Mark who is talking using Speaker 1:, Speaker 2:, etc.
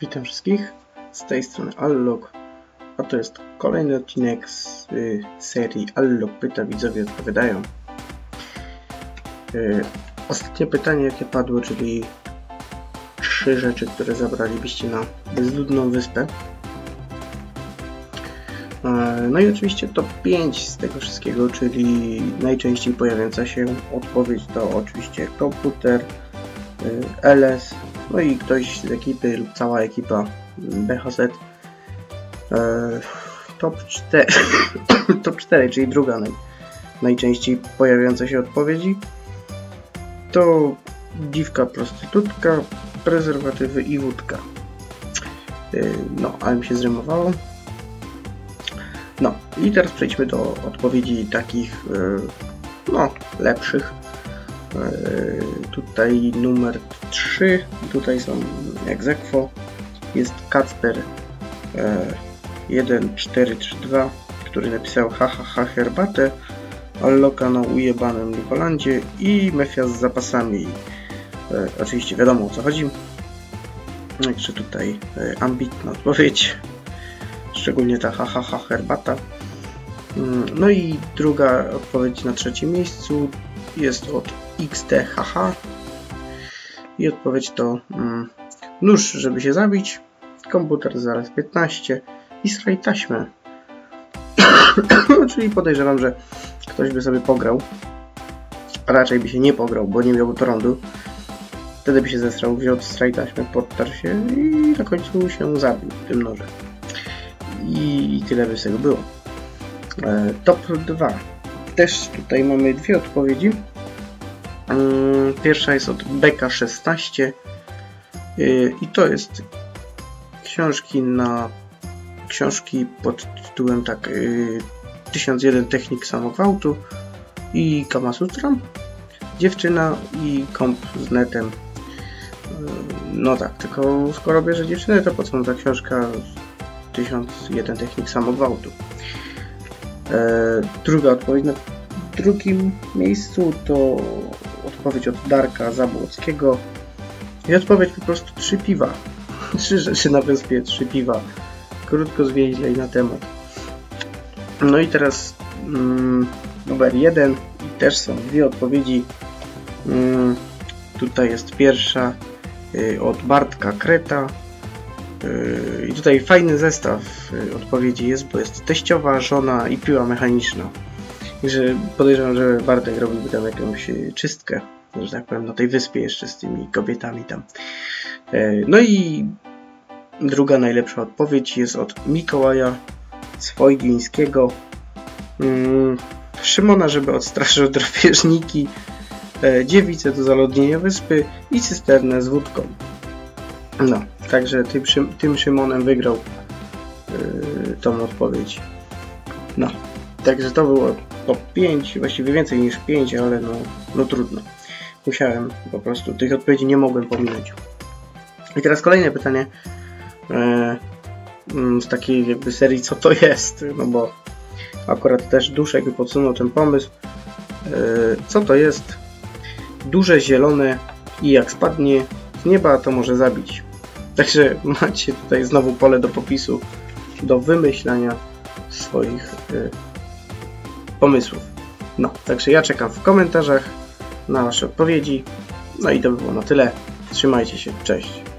Speaker 1: Witam wszystkich, z tej strony Allog, a to jest kolejny odcinek z y, serii Allog pyta, widzowie odpowiadają. Y, ostatnie pytanie jakie padło, czyli trzy rzeczy, które zabralibyście na bezludną wyspę. E, No i oczywiście to 5 z tego wszystkiego, czyli najczęściej pojawiająca się odpowiedź to oczywiście komputer, y, LS, no i ktoś z ekipy lub cała ekipa BHZ. E, top 4, top 4 czyli druga naj, najczęściej pojawiająca się odpowiedzi to dziwka prostytutka, prezerwatywy i wódka. E, no, ale mi się zrymowało. No i teraz przejdźmy do odpowiedzi takich e, no, lepszych. E, Tutaj numer 3, tutaj są egzekwo, jest Kacper e, 1432, który napisał haha ha, herbatę, Alloka na ujebanym Nikolandzie i Mefia z zapasami. E, oczywiście wiadomo o co chodzi. Także tutaj e, ambitna odpowiedź, szczególnie ta haha ha, herbata. Mm, No i druga odpowiedź na trzecim miejscu jest od XTHH i odpowiedź to mm, nóż, żeby się zabić, komputer zaraz 15 i straj taśmę. Czyli podejrzewam, że ktoś by sobie pograł, raczej by się nie pograł, bo nie miałby prądu. Wtedy by się zesrał, wziął straj taśmę, podtarł się i na końcu się zabił tym nożem. I tyle by z tego było. E, top 2. Też tutaj mamy dwie odpowiedzi. Mm, Pierwsza jest od Beka16 yy, i to jest książki na książki pod tytułem tak yy, 1001 technik samogwałtu i Kamasutra. Dziewczyna i komp z netem. Yy, No tak, tylko skoro bierze dziewczynę, to po co ta książka 1001 technik samogwałtu? Druga odpowiedź na drugim miejscu to odpowiedź od Darka Zabłockiego i odpowiedź po prostu trzy piwa. Trzy rzeczy na wyspie, trzy piwa. Krótko, zwięźle i na temat. No i teraz mm, numer jeden też są dwie odpowiedzi. Mm, tutaj jest pierwsza y, od Bartka Kreta. Y, I tutaj fajny zestaw y, odpowiedzi jest, bo jest teściowa, żona i piła mechaniczna. Także podejrzewam, że Bartek robiłby tam jakąś y, czystkę, że tak powiem, na tej wyspie jeszcze z tymi kobietami tam. E, No i druga najlepsza odpowiedź jest od Mikołaja Swojgińskiego. Mm, Szymona, żeby odstraszył drapieżniki, e, dziewice do zaludnienia wyspy i cysternę z wódką. No, także tym, tym Szymonem wygrał yy, tą odpowiedź. No, także to było top 5, właściwie więcej niż 5, ale no, no trudno. Musiałem po prostu, tych odpowiedzi nie mogłem pominąć. I teraz kolejne pytanie e, mm, z takiej jakby serii co to jest, no bo akurat też Duszek podsunął ten pomysł. E, co to jest? Duże zielone i jak spadnie z nieba to może zabić. Także macie tutaj znowu pole do popisu, do wymyślania swoich e, pomysłów. No, także ja czekam w komentarzach na Wasze odpowiedzi. No i to by było na tyle. Trzymajcie się, cześć.